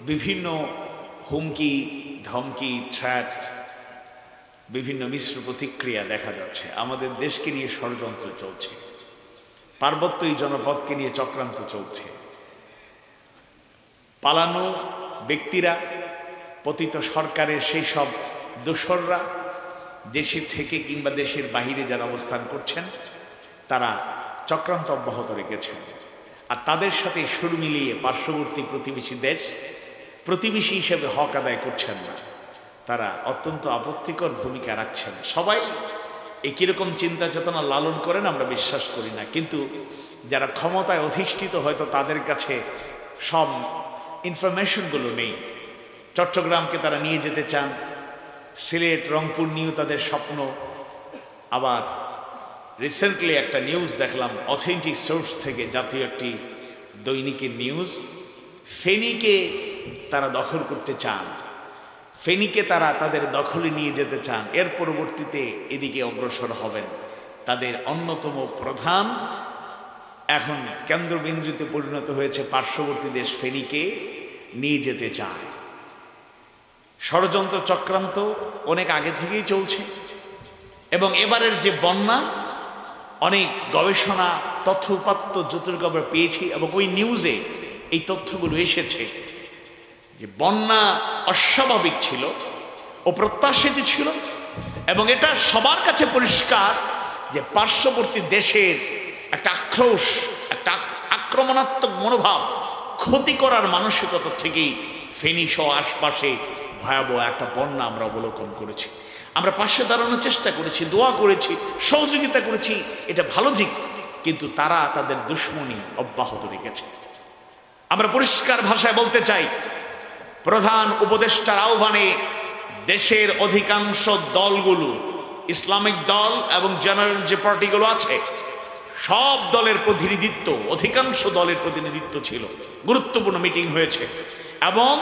বিভিন্ন হুমকি, ধমকি থ্র্যাট বিভিন্ন মিশ্র প্রতিক্রিয়া দেখা যাচ্ছে। আমাদের দেশকে নিয়ে ষড়যন্ত্র চলছে। পার্বত্য এই জনপদকে নিয়ে চক্রান্ত চলছে। পালানো ব্যক্তিরা, পতিত সরকারের সেই সব দোসররা দেশের থেকে কিংবা দেশের বাহিরে যারা অবস্থান করছেন, তারা চক্রান্ত অব্যাহত রেখেছেন। আর তাদের সাথে সুর মিলিয়ে পার্শ্ববর্তী প্রতিবেশী দেশ প্রতিবেশী হিসেবে হক আদায় করছেন না। তারা অত্যন্ত আপত্তিকর ভূমিকা রাখছেন। সবাই একই রকম চিন্তা চেতনা লালন করেন, আমরা বিশ্বাস করি না। কিন্তু যারা ক্ষমতায় অধিষ্ঠিত, হয়তো তাদের কাছে সব ইনফরমেশনগুলো নেই। চট্টগ্রামকে তারা নিয়ে যেতে চান। সিলেট, রংপুর নিয়েও তাদের স্বপ্ন। আবার রিসেন্টলি একটা নিউজ দেখলাম, অথেন্টিক সোর্স থেকে জাতীয় একটি দৈনিকের নিউজ। ফেনীকে তারা দখল করতে চান। ফেনীকে তারা তাদের দখলে নিয়ে যেতে চান। এর পরবর্তীতে এদিকে অগ্রসর হবেন তাদের অন্যতম প্রধান। এখন কেন্দ্রবিন্দুতে পরিণত হয়েছে পার্শ্ববর্তী দেশ ফেনীকে নিয়ে যেতে চায়। ষড়যন্ত্র চক্রান্ত অনেক আগে থেকেই চলছে এবং এবারের যে বন্যা, অনেক গবেষণা তথ্য উপাত্ত যতটুকু আমরা পেয়েছি এবং ওই নিউজে এই তথ্যগুলো এসেছে। যে বন্যা অস্বাভাবিক ছিল ও প্রত্যাশিত ছিল, এবং এটা সবার কাছে পরিষ্কার যে পার্শ্ববর্তী দেশের একটা আক্রোশ, একটা আক্রমণাত্মক মনোভাব ক্ষতি করার মানসিকতা থেকেই ফেনী সহ আশপাশে ভয়াবহ একটা বন্যা আমরা অবলোকন করেছি। আমরা পাশে দাঁড়ানোর চেষ্টা করেছি, দোয়া করেছি, সহযোগিতা করেছি, এটা ভালো দিক, কিন্তু তারা তাদের দুশ্মনী অব্যাহত রেখেছে। আমরা পরিষ্কার ভাষায় বলতে চাই প্রধান উপদেষ্টার আহ্বানে দেশের অধিকাংশ দলগুলো, ইসলামিক দল এবং জেনারেল যে পার্টিগুলো আছে, সব দলের প্রতিনিধিত্ব, অধিকাংশ দলের প্রতিনিধিত্ব ছিল। গুরুত্বপূর্ণ মিটিং হয়েছে এবং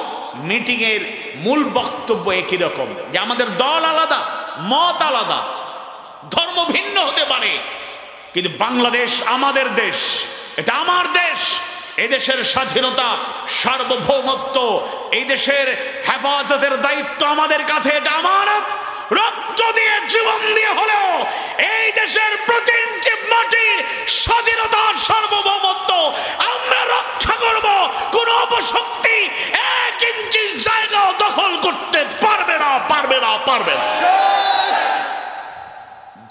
মিটিংয়ের মূল বক্তব্য একই রকম, যে আমাদের দল আলাদা, মত আলাদা, ধর্ম ভিন্ন হতে পারে, কিন্তু বাংলাদেশ আমাদের দেশ, এটা আমার দেশ। এই দেশের স্বাধীনতা সার্বভৌমত্ব এই দেশের হেফাজতের দায়িত্ব আমাদের কাছে, এটা আমার। রক্ত দিয়ে জীবন দিয়ে হলেও এই দেশের প্রতি মাটি স্বাধীনতা, সার্বভৌমত্ব, আমরা রক্ষা করব। কোন অপশক্তি এক ইঞ্চি জায়গাও দখল করতে পারবে না পারবে না পারবে না।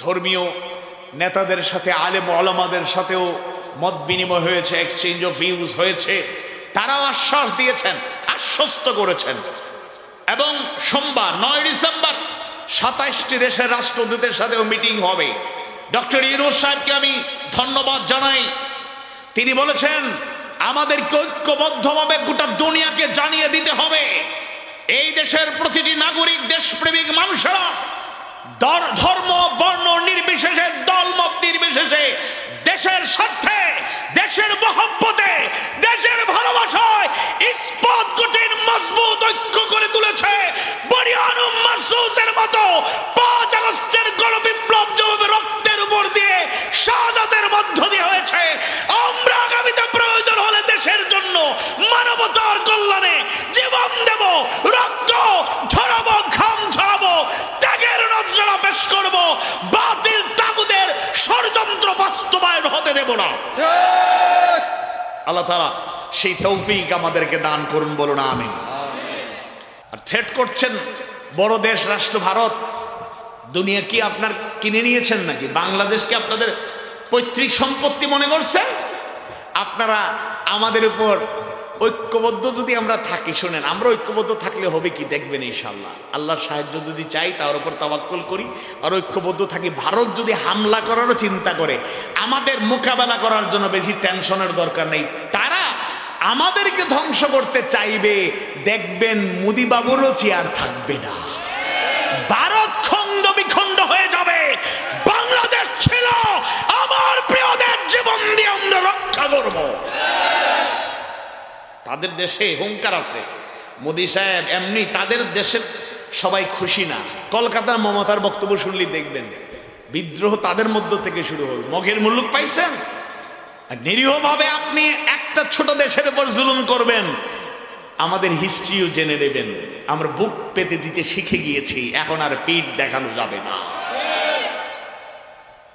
ধর্মীয় নেতাদের সাথে আলেম আলমাদের সাথেও মত বিনিময় হয়েছে এক্সচেঞ্জ অফ ভিউজ হয়েছে। তারাও আশ্বাস দিয়েছেন, আশ্বস্ত করেছেন। এবং সোমবার, নয় ডিসেম্বর, সাতাইশটি দেশের রাষ্ট্রদূতের সাথেও মিটিং হবে। ডক্টর ইউনুস সাহেবকে আমি ধন্যবাদ জানাই। তিনি বলেছেন আমাদেরকে ঐক্যবদ্ধভাবে গোটা দুনিয়াকে জানিয়ে দিতে হবে। এই দেশের প্রতিটি নাগরিক, দেশপ্রেমিক মানুষেরা ধর্ম, বর্ণ নির্বিশেষে দলমত নির্বিশেষে দেশের স্বার্থে, দেশের মহব্বতে, দেশের ভালোবাসায় ইস্পাত কঠিন, মজবুত ঐক্য করে তুলেছে। বরিয়ানুম মাসুসের মতো পাঁচ আগস্টের গণবিপ্লব যেভাবে রক্তের উপর দিয়ে শাহাদাতের মধ্য দিয়ে হয়েছে আমরা আগামীতে প্রয়োজন হলে দেশের জন্য মানবতার কল্যাণে জীবন দেব রক্ত ঝরাবো ঘাম ঝরাবো ত্যাগের নজরা পেশ করব বাতিল তাগুদের ষড়যন্ত্র বাস্তবায়ন হতে দেব না। আল্লাহ তারা সেই তৌফিক আমাদেরকে দান করুন, বলুন আমি আর থ্রেট করছেন বড় দেশ, রাষ্ট্র, ভারত। দুনিয়া কি আপনার কিনে নিয়েছেন নাকি? বাংলাদেশকে আপনাদের পৈতৃক সম্পত্তি মনে করছেন? আপনারা আমাদের উপর ঐক্যবদ্ধ যদি আমরা থাকি, শোনেন, আমরা ঐক্যবদ্ধ থাকলে হবে কি দেখবেন ইনশাল্লাহ আল্লাহর সাহায্য যদি চাই, তার উপর তাবাক্কল করি, আর ঐক্যবদ্ধ থাকি, ভারত যদি হামলা করারও চিন্তা করে, আমাদের মোকাবেলা করার জন্য বেশি টেনশনের দরকার নেই। তারা আমাদেরকে ধ্বংস করতে চাইবে, দেখবেন মুদিবাবুরও চেয়ার থাকবে না। ভারত খণ্ড বিখণ্ড হয়ে যাবে। বাংলাদেশ ছিল আমার প্রিয়দের জীবন দিয়ে আমরা রক্ষা করব। তাদের দেশে হুঙ্কার আছে। মোদি সাহেব এমনি তাদের দেশের সবাই খুশি না। কলকাতার মমতার বক্তব্য শুনলে দেখবেন, বিদ্রোহ তাদের মধ্য থেকে শুরু হল মগের মুল্লুক পাইছেন? নিরীহভাবে আপনি একটা ছোট দেশের উপর জুলুম করবেন, আমাদের হিস্ট্রিও জেনে নেবেন। আমরা বুক পেতে দিতে শিখে গিয়েছি, এখন আর পিঠ দেখানো যাবে না।